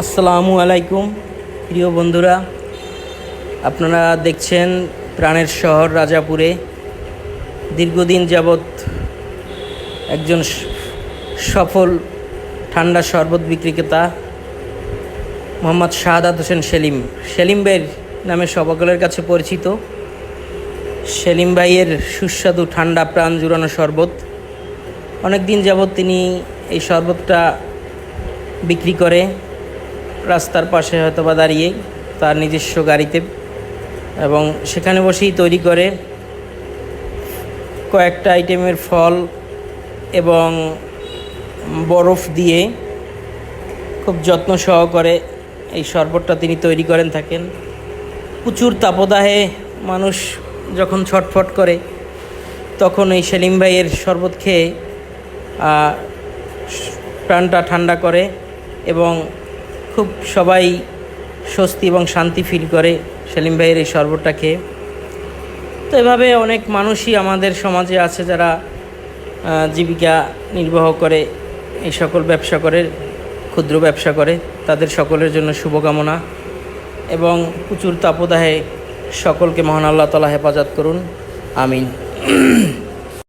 আসসালামু আলাইকুম, প্রিয় বন্ধুরা। আপনারা দেখছেন প্রাণের শহর রাজাপুরে। দীর্ঘদিন যাবৎ একজন সফল ঠান্ডা শরবত বিক্রেতা মোহাম্মদ শাহাদাত হোসেন সেলিম। সেলিম ভাইয়ের নামে সকলের কাছে পরিচিত। সেলিম ভাইয়ের সুস্বাদু ঠান্ডা প্রাণ জুড়ানো শরবত। অনেক দিন যাবৎ তিনি এই শরবতটা বিক্রি করে। রাস্তার পাশে হয়তো বা দাঁড়িয়ে তার নিজস্ব গাড়িতে এবং সেখানে বসেই তৈরি করে কয়েকটা আইটেমের ফল এবং বরফ দিয়ে খুব যত্ন সহকারে এই শরবতটা তিনি তৈরি করেন থাকেন। প্রচুর তাপদাহে মানুষ যখন ছটফট করে তখন এই সেলিম ভাইয়ের শরবত খেয়ে প্রাণটা ঠান্ডা করে এবং খুব সবাই স্বস্তি এবং শান্তি ফিল করে। সেলিম ভাইয়ের এই শরবতটা খেয়ে। তো এভাবে অনেক মানুষই আমাদের সমাজে আছে যারা জীবিকা নির্বাহ করে, এই সকল ব্যবসা করে, ক্ষুদ্র ব্যবসা করে। তাদের সকলের জন্য শুভকামনা এবং প্রচুর তাপদাহে সকলকে মহান আল্লাহ তালা হেফাজত করুন। আমিন।